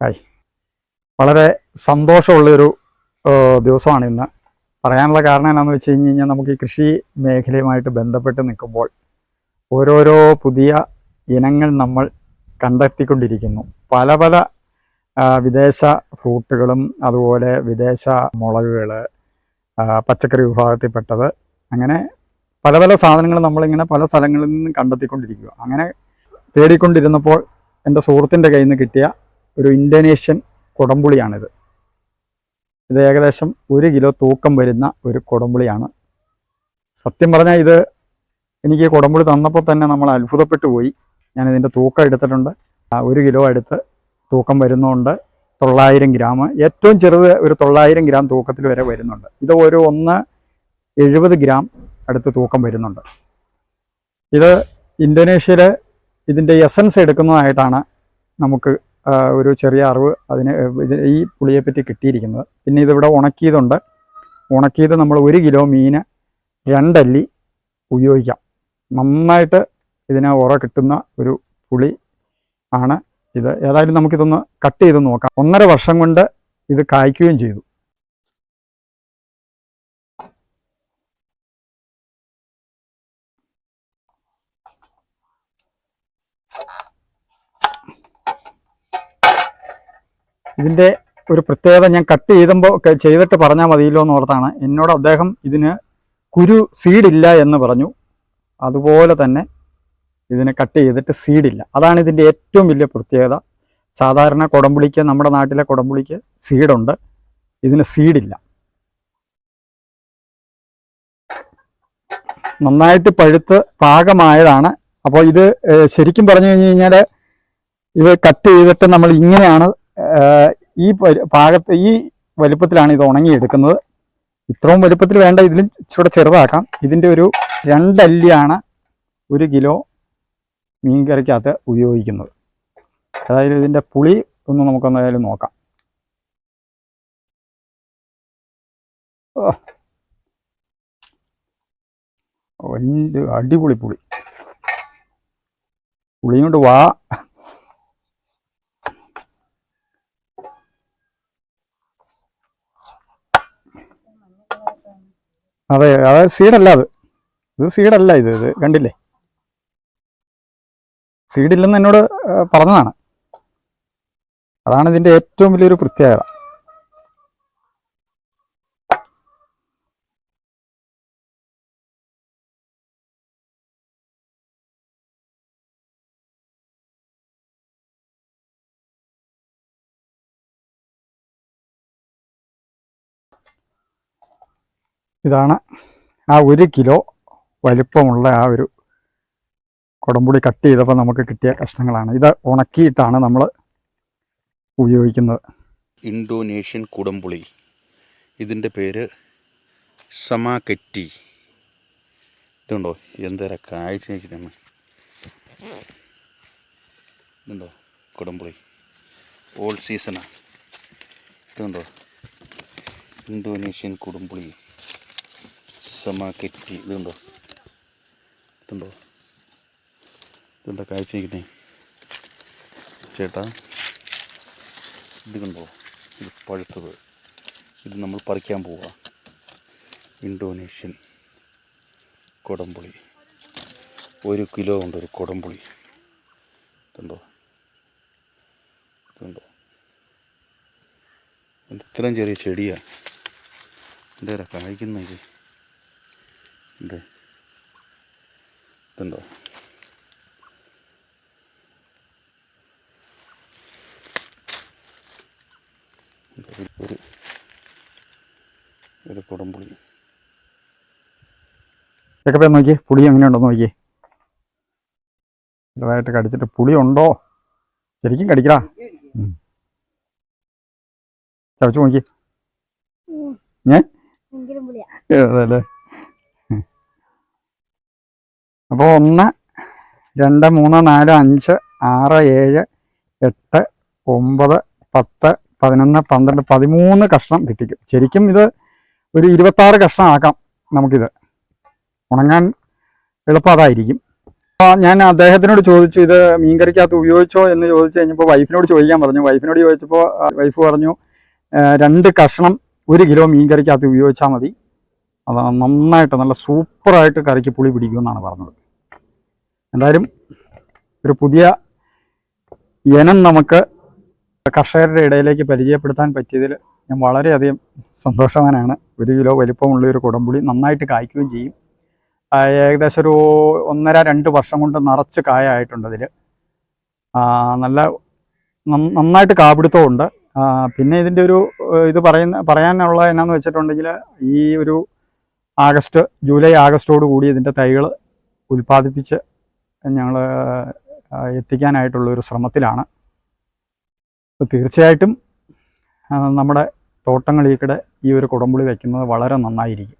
Hi. വളരെ സന്തോഷമുള്ളൊരു ദിവസമാണ് ഇന്ന്. പറയാനുള്ള കാരണം എന്താണെന്ന് വെച്ച് കഴിഞ്ഞ് കഴിഞ്ഞാൽ നമുക്ക് ഈ കൃഷി മേഖലയുമായിട്ട് ബന്ധപ്പെട്ട് നിൽക്കുമ്പോൾ ഓരോരോ പുതിയ ഇനങ്ങൾ നമ്മൾ കണ്ടെത്തിക്കൊണ്ടിരിക്കുന്നു. പല പല വിദേശ ഫ്രൂട്ടുകളും അതുപോലെ വിദേശ മുളകുകൾ പച്ചക്കറി വിഭാഗത്തിൽപ്പെട്ടത് അങ്ങനെ പല പല സാധനങ്ങൾ നമ്മളിങ്ങനെ പല സ്ഥലങ്ങളിൽ നിന്നും കണ്ടെത്തിക്കൊണ്ടിരിക്കുക. അങ്ങനെ തേടിക്കൊണ്ടിരുന്നപ്പോൾ എന്റെ സുഹൃത്തിന്റെ കയ്യിൽ നിന്ന് കിട്ടിയ ഒരു ഇന്തോനേഷ്യൻ കുടംപുളിയാണിത് ഇത് ഏകദേശം ഒരു കിലോ തൂക്കം വരുന്ന ഒരു കുടംപുളിയാണ് സത്യം പറഞ്ഞാൽ ഇത് എനിക്ക് കുടംപുളി തന്നപ്പോൾ തന്നെ നമ്മൾ അത്ഭുതപ്പെട്ടു പോയി. ഞാൻ ഇതിന്റെ തൂക്കം എടുത്തിട്ടുണ്ട്. ഒരു കിലോ അടുത്ത് തൂക്കം വരുന്നുണ്ട്. തൊള്ളായിരം ഗ്രാം. ഏറ്റവും ചെറുത് ഒരു തൊള്ളായിരം ഗ്രാം തൂക്കത്തിൽ വരെ വരുന്നുണ്ട്. ഇത് ഒരു ഒന്ന് എഴുപത് ഗ്രാം അടുത്ത് തൂക്കം വരുന്നുണ്ട്. ഇത് ഇന്തോനേഷ്യയിൽ ഇതിന്റെ എസൻസ് എടുക്കുന്നതായിട്ടാണ് നമുക്ക് ഒരു ചെറിയ അറിവ് അതിന് ഈ പുളിയെപ്പറ്റി കിട്ടിയിരിക്കുന്നത്. പിന്നെ ഇതിവിടെ ഉണക്കിയതുണ്ട്. ഉണക്കിയത് നമ്മൾ ഒരു കിലോ മീന് രണ്ടല്ലി ഉപയോഗിക്കാം. നന്നായിട്ട് ഇതിന് ഉറ കിട്ടുന്ന ഒരു പുളി ആണ് ഇത്. ഏതായാലും നമുക്കിതൊന്ന് കട്ട് ചെയ്ത് നോക്കാം. ഒന്നര വർഷം കൊണ്ട് ഇത് കായ്ക്കുകയും ചെയ്തു. ഇതിന്റെ ഒരു പ്രത്യേകത ഞാൻ കട്ട് ചെയ്തുമ്പോൾ ചെയ്തിട്ട് പറഞ്ഞാൽ മതിയല്ലോ എന്ന് ഓർത്താണ് എന്നോട് അദ്ദേഹം ഇതിന് കുരു സീഡില്ല എന്ന് പറഞ്ഞു. അതുപോലെ തന്നെ ഇതിനെ കട്ട് ചെയ്തിട്ട് സീഡില്ല അതാണ് ഇതിന്റെ ഏറ്റവും വലിയ പ്രത്യേകത. സാധാരണ കുടംപുളിക്ക് നമ്മുടെ നാട്ടിലെ കുടംപുളിക്ക് സീഡുണ്ട് ഇതിന് സീഡില്ല നന്നായിട്ട് പഴുത്ത് പാകമായതാണ്. അപ്പോൾ ഇത് ശരിക്കും പറഞ്ഞു കഴിഞ്ഞു കഴിഞ്ഞാൽ ഇത് കട്ട് ചെയ്തിട്ട് നമ്മൾ ഇങ്ങനെയാണ് ഈ പാകത്ത് ഈ വലുപ്പത്തിലാണ് ഇത് ഉണങ്ങിയെടുക്കുന്നത്. ഇത്രയും വലുപ്പത്തിൽ വേണ്ട ഇതിലും ഇച്ചിരി ചെറുതാക്കാം. ഇതിന്റെ ഒരു രണ്ടല്ലിയാണ് ഒരു കിലോ മീൻകറിക്കകത്ത് ഉപയോഗിക്കുന്നത്. അതായത് ഇതിന്റെ പുളി ഒന്ന് നമുക്കൊന്നായാലും നോക്കാം. വലിയ അടിപൊളി പുളി. പുളിയും കൊണ്ട് വാ. അതെ അതായത് സീഡല്ല അത്. ഇത് സീഡല്ല ഇത് ഇത് കണ്ടില്ലേ? സീഡില്ലെന്ന് എന്നോട് പറഞ്ഞതാണ്. അതാണ് ഇതിന്റെ ഏറ്റവും വലിയൊരു പ്രത്യേകത. ഇതാണ് ആ ഒരു കിലോ വലിപ്പമുള്ള ആ ഒരു കുടംപുളി കട്ട് ചെയ്തപ്പോൾ നമുക്ക് കിട്ടിയ കഷ്ണങ്ങളാണ്. ഇത് ഉണക്കിയിട്ടാണ് നമ്മൾ ഉപയോഗിക്കുന്നത്. ഇൻഡോനേഷ്യൻ കുടംപുളി. ഇതിന്റെ പേര് സമാകെറ്റി. ഇതുണ്ടോ? എന്തേര കാഴ്ച ഇതുണ്ടോ? കുടംപുളി. ഓൾ സീസണാണ് ഇതുണ്ടോ? ഇൻഡോനേഷ്യൻ കുടംപുളി. സമാകെറ്റി ഇതുണ്ടോ? ഇതുണ്ടോ? ഇതുണ്ടോ കാഴ്ച നിൽക്കുന്നേ? ചേട്ടാ ഇത് കണ്ടോ? ഇത് പഴുത്തത്. ഇത് നമ്മൾ പറിക്കാൻ പോവുക ഇൻഡോനേഷ്യൻ കുടംപുളി. ഒരു കിലോ ഉണ്ട് ഒരു കുടംപുളി. ഇതുണ്ടോ? ഇതുണ്ടോ? ഇത് ഇത്രയും ചെറിയ ചെടിയാണ് എന്തേരാ കായ്ക്കുന്ന ഇത് ഇത് ഇതുണ്ടോ? ഒരു ഒരു കുടംപുളി. ഇതൊക്കെ പോയി നോക്കിയേ. പുളി എങ്ങനെയുണ്ടോ നോക്കിയേ. ചെറുതായിട്ട് കടിച്ചിട്ട് പുളി ഉണ്ടോ? ശരിക്കും കടിക്കടാ. ചവച്ചു നോക്കി ഞാൻ പുളിയാ. അതല്ലേ? അപ്പോൾ ഒന്ന് രണ്ട് മൂന്ന് നാല് അഞ്ച് ആറ് ഏഴ് എട്ട് ഒമ്പത് പത്ത് പതിനൊന്ന് പന്ത്രണ്ട് പതിമൂന്ന് കഷ്ണം കിട്ടിക്കും. ശരിക്കും ഇത് ഒരു ഇരുപത്താറ് കഷ്ണം ആക്കാം നമുക്കിത്. ഉണങ്ങാൻ എളുപ്പം അതായിരിക്കും. ഞാൻ അദ്ദേഹത്തിനോട് ചോദിച്ചു ഇത് മീൻകറിക്കകത്ത് ഉപയോഗിച്ചോ? എന്ന് ചോദിച്ചു കഴിഞ്ഞപ്പോൾ വൈഫിനോട് ചോദിക്കാൻ പറഞ്ഞു. വൈഫിനോട് ചോദിച്ചപ്പോൾ വൈഫ് പറഞ്ഞു രണ്ട് കഷ്ണം ഒരു കിലോ മീൻകറിക്കകത്ത് ഉപയോഗിച്ചാൽ മതി. അത് നന്നായിട്ട് നല്ല സൂപ്പറായിട്ട് കറിക്ക് പുളി പിടിക്കുമെന്നാണ് പറഞ്ഞത്. എന്തായാലും ഒരു പുതിയ ഇനം നമുക്ക് കർഷകരുടെ ഇടയിലേക്ക് പരിചയപ്പെടുത്താൻ പറ്റിയതിൽ ഞാൻ വളരെയധികം സന്തോഷവാനാണ്. ഒരു കിലോ വലിപ്പമുള്ള ഒരു കുടംപുളി നന്നായിട്ട് കായ്ക്കുകയും ചെയ്യും. ഏകദേശം ഒരു ഒന്നര രണ്ട് വർഷം കൊണ്ട് നിറച്ച് കായായിട്ടുണ്ട് അതിൽ നല്ല നന്നായിട്ട് കാപിടുത്തമുണ്ട് പിന്നെ ഇതിന്റെ ഒരു ഇത് പറയുന്ന പറയാനുള്ള എന്നാന്ന് വെച്ചിട്ടുണ്ടെങ്കിൽ ഈ ഒരു ആഗസ്റ്റ് ജൂലൈ ആഗസ്റ്റോട് കൂടി ഇതിന്റെ തൈകൾ ഉൽപ്പാദിപ്പിച്ച് ഞങ്ങൾ എത്തിക്കാനായിട്ടുള്ള ഒരു ശ്രമത്തിലാണ്. തീർച്ചയായിട്ടും നമ്മുടെ തോട്ടങ്ങളിൽക്കൂടെ ഈ ഒരു കുടംപുളി വയ്ക്കുന്നത് വളരെ നന്നായിരിക്കും.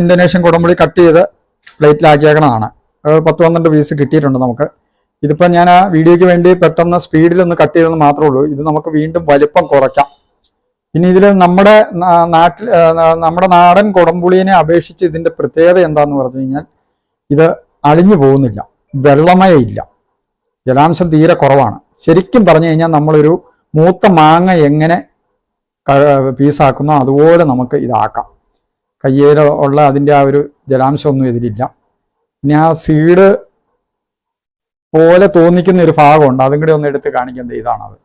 ഇന്തോനേഷ്യൻ കുടംപുളി കട്ട് ചെയ്ത് പ്ലേറ്റിലാക്കിയേക്കണതാണ്. പത്ത് പന്ത്രണ്ട് പീസ് കിട്ടിയിട്ടുണ്ട് നമുക്ക്. ഇതിപ്പോൾ ഞാൻ ആ വീഡിയോയ്ക്ക് വേണ്ടി പെട്ടെന്ന് സ്പീഡിൽ ഒന്ന് കട്ട് ചെയ്തെന്ന് മാത്രമേ ഉള്ളൂ. ഇത് നമുക്ക് വീണ്ടും വലിപ്പം കുറയ്ക്കാം. ഇനി ഇതിൽ നമ്മുടെ നാട്ടിൽ നമ്മുടെ നാടൻ കുടംപുളിയെ അപേക്ഷിച്ച് ഇതിന്റെ പ്രത്യേകത എന്താന്ന് പറഞ്ഞു കഴിഞ്ഞാൽ ഇത് അളിഞ്ഞു പോകുന്നില്ല. വെള്ളമയമില്ല ജലാംശം തീരെ കുറവാണ്. ശരിക്കും പറഞ്ഞു കഴിഞ്ഞാൽ നമ്മളൊരു മൂത്ത മാങ്ങ എങ്ങനെ പീസാക്കുന്നോ അതുപോലെ നമുക്ക് ഇതാക്കാം. കയ്യേലുള്ള അതിന്റെ ആ ഒരു ജലാംശമൊന്നും ഇതിലില്ല. ഇനി ആ സീഡ് പോലെ തോന്നിക്കുന്ന ഒരു ഭാഗമുണ്ട്. അതും കൂടി ഒന്ന് എടുത്ത് കാണിക്കുന്നത് ഇതാണത്.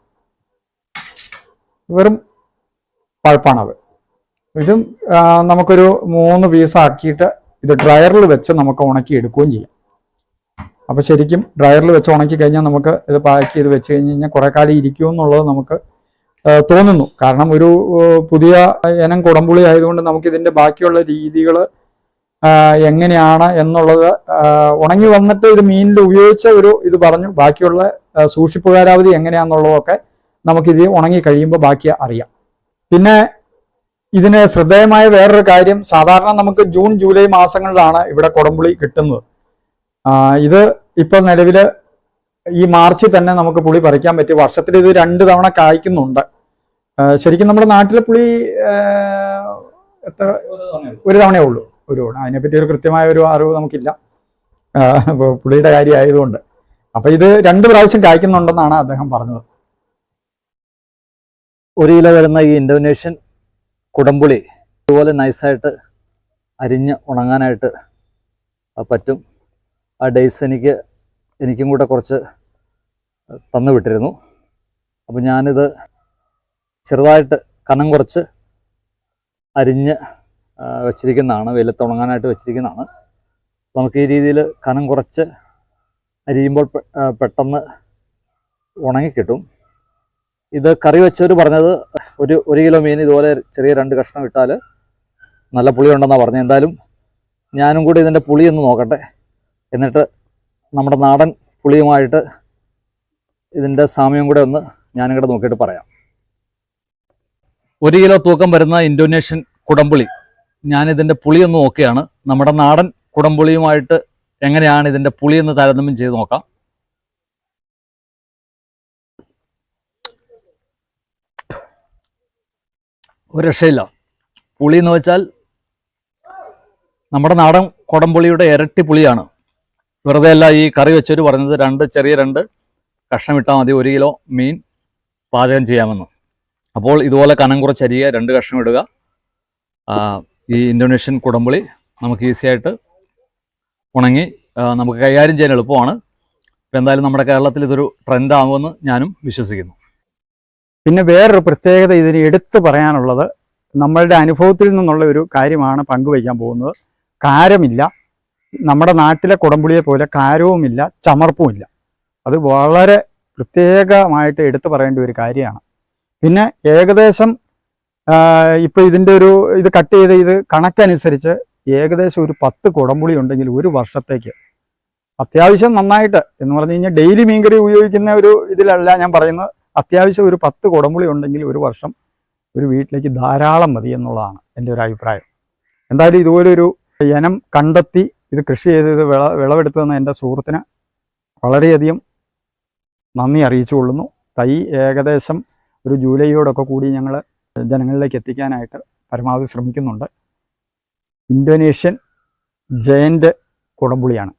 വെറും പഴുപ്പാണത്. ഇതും നമുക്കൊരു മൂന്ന് പീസ് പീസാക്കിയിട്ട് ഇത് ഡ്രയറിൽ വെച്ച് നമുക്ക് ഉണക്കി എടുക്കുകയും ചെയ്യാം. അപ്പോൾ ശരിക്കും ഡ്രയറിൽ വെച്ച് ഉണക്കി കഴിഞ്ഞാൽ നമുക്ക് ഇത് പാക്ക് ചെയ്ത് വെച്ച് കഴിഞ്ഞ് കഴിഞ്ഞാൽ കുറേ കാലം ഇരിക്കും എന്നുള്ളത് നമുക്ക് തോന്നുന്നു. കാരണം ഒരു പുതിയ ഇനം കുടംപുളി ആയതുകൊണ്ട് നമുക്ക് ഇതിന്റെ ബാക്കിയുള്ള രീതികൾ എങ്ങനെയാണ് എന്നുള്ളത് ഉണങ്ങി വന്നിട്ട് ഇത് മീനിൽ ഉപയോഗിച്ച ഒരു ഇത് പറഞ്ഞു. ബാക്കിയുള്ള സൂക്ഷിപ്പ് കാലാവധി എങ്ങനെയാണെന്നുള്ളതൊക്കെ നമുക്കിത് ഉണങ്ങി കഴിയുമ്പോൾ ബാക്കി അറിയാം. പിന്നെ ഇതിന് ശ്രദ്ധേയമായ വേറൊരു കാര്യം സാധാരണ നമുക്ക് ജൂൺ ജൂലൈ മാസങ്ങളിലാണ് ഇവിടെ കുടംപുളി കിട്ടുന്നത്. ഇത് ഇപ്പോൾ നിലവിൽ ഈ മാർച്ചിൽ തന്നെ നമുക്ക് പുളി പറിക്കാൻ പറ്റും. വർഷത്തിൽ ഇത് രണ്ട് തവണ കായ്ക്കുന്നുണ്ട്. ശരിക്കും നമ്മുടെ നാട്ടിലെ പുളി എത്ര? ഒരു തവണയേ ഉള്ളൂ. ഒരു ഗുണം അതിനെപ്പറ്റി ഒരു കൃത്യമായ ഒരു അറിവ് നമുക്കില്ല. പുള്ളിയുടെ കാര്യമായതുകൊണ്ട്. അപ്പൊ ഇത് രണ്ട് പ്രാവശ്യം കായ്ക്കുന്നുണ്ടെന്നാണ് അദ്ദേഹം പറഞ്ഞത്. ഒരു കിലോ വരുന്ന ഈ ഇൻഡോനേഷ്യൻ കുടംപുളി ഇതുപോലെ നൈസായിട്ട് അരിഞ്ഞ് ഉണങ്ങാനായിട്ട് പറ്റും. ആ ഡേയ്സ് എനിക്ക് എനിക്കും കൂടെ കുറച്ച് തന്നു വിട്ടിരുന്നു. അപ്പോൾ ഞാനിത് ചെറുതായിട്ട് കനം കുറച്ച് അരിഞ്ഞ് വെച്ചിരിക്കുന്നതാണ് വെയിലത്ത് ഉണങ്ങാനായിട്ട് വെച്ചിരിക്കുന്നതാണ്. നമുക്ക് ഈ രീതിയിൽ കനം കുറച്ച് അരിയുമ്പോൾ പെട്ടെന്ന് ഉണങ്ങിക്കിട്ടും. ഇത് കറി വെച്ചവർ പറഞ്ഞത് ഒരു ഒരു കിലോ മീൻ ഇതുപോലെ ചെറിയ രണ്ട് കഷ്ണം ഇട്ടാൽ നല്ല പുളി ഉണ്ടെന്നാണ് പറഞ്ഞത്. എന്തായാലും ഞാനും കൂടി ഇതിന്റെ പുളി ഒന്ന് നോക്കട്ടെ. എന്നിട്ട് നമ്മുടെ നാടൻ പുളിയുമായിട്ട് ഇതിന്റെ സാമ്യം കൂടെ ഒന്ന് ഞാനും കൂടെ നോക്കിയിട്ട് പറയാം. ഒരു കിലോ തൂക്കം വരുന്ന ഇൻഡോനേഷ്യൻ കുടംപുളി. ഞാൻ പുളിയൊന്ന് നോക്കുകയാണ്. നമ്മുടെ നാടൻ കുടംപുളിയുമായിട്ട് എങ്ങനെയാണ് ഇതിന്റെ പുളിയെന്ന് താരതമ്യം ചെയ്ത് നോക്കാം. ഒരു രക്ഷയില്ല. പുളി എന്ന് വെച്ചാൽ നമ്മുടെ നാടൻ കുടംപുളിയുടെ ഇരട്ടി പുളിയാണ്. വെറുതെ അല്ല ഈ കറി വെച്ചവർ പറഞ്ഞത് രണ്ട് ചെറിയ രണ്ട് കഷ്ണം ഇട്ടാൽ മതി ഒരു കിലോ മീൻ പാചകം ചെയ്യാമെന്ന്. അപ്പോൾ ഇതുപോലെ കനം കുറച്ചരിയ രണ്ട് കഷ്ണം ഇടുക. ഈ ഇന്തോനേഷ്യൻ കുടംപുളി നമുക്ക് ഈസി ആയിട്ട് ഉണങ്ങി നമുക്ക് കൈകാര്യം ചെയ്യാൻ എളുപ്പമാണ്. അപ്പോൾ എന്തായാലും നമ്മുടെ കേരളത്തിൽ ഇതൊരു ട്രെൻഡ് ആകുമെന്ന് ഞാനും വിശ്വസിക്കുന്നു. പിന്നെ വേറൊരു പ്രത്യേകത ഇതിന് എടുത്തു പറയാനുള്ളത് നമ്മളുടെ അനുഭവത്തിൽ നിന്നുള്ള ഒരു കാര്യമാണ് പങ്കുവയ്ക്കാൻ പോകുന്നത്. കാരമില്ല നമ്മുടെ നാട്ടിലെ കുടംപുളിയെ പോലെ കാരവുമില്ല ചമർപ്പുമില്ല. അത് വളരെ പ്രത്യേകമായിട്ട് എടുത്തു പറയേണ്ട ഒരു കാര്യമാണ്. പിന്നെ ഏകദേശം ഇപ്പോൾ ഇതിന്റെ ഒരു ഇത് കട്ട് ചെയ്ത് ഇത് കണക്കനുസരിച്ച് ഏകദേശം ഒരു പത്ത് കുടംപുളി ഉണ്ടെങ്കിൽ ഒരു വർഷത്തേക്ക്. അത്യാവശ്യം നന്നായിട്ട് എന്ന് പറഞ്ഞു കഴിഞ്ഞാൽ ഡെയിലി മീൻകറി ഉപയോഗിക്കുന്ന ഒരു ഇതിലല്ല ഞാൻ പറയുന്നത്. അത്യാവശ്യം ഒരു പത്ത് കുടംപുളി ഉണ്ടെങ്കിൽ ഒരു വർഷം ഒരു വീട്ടിലേക്ക് ധാരാളം മതി എന്നുള്ളതാണ് എന്റെ ഒരു അഭിപ്രായം. എന്തായാലും ഇതുപോലൊരു ഇനം കണ്ടെത്തി ഇത് കൃഷി ചെയ്ത് ഇത് വിള വിളവെടുത്തു തന്ന എന്റെ സുഹൃത്തിന് വളരെയധികം നന്ദി അറിയിച്ചു കൊള്ളുന്നു തൈ ഏകദേശം ഒരു ജൂലൈയോടൊക്കെ കൂടി ഞങ്ങൾ ജനങ്ങളിലേക്ക് എത്തിക്കാനായിട്ട് പരമാവധി ശ്രമിക്കുന്നുണ്ട്. Indonesian giant കുടംപുളിയാണ്.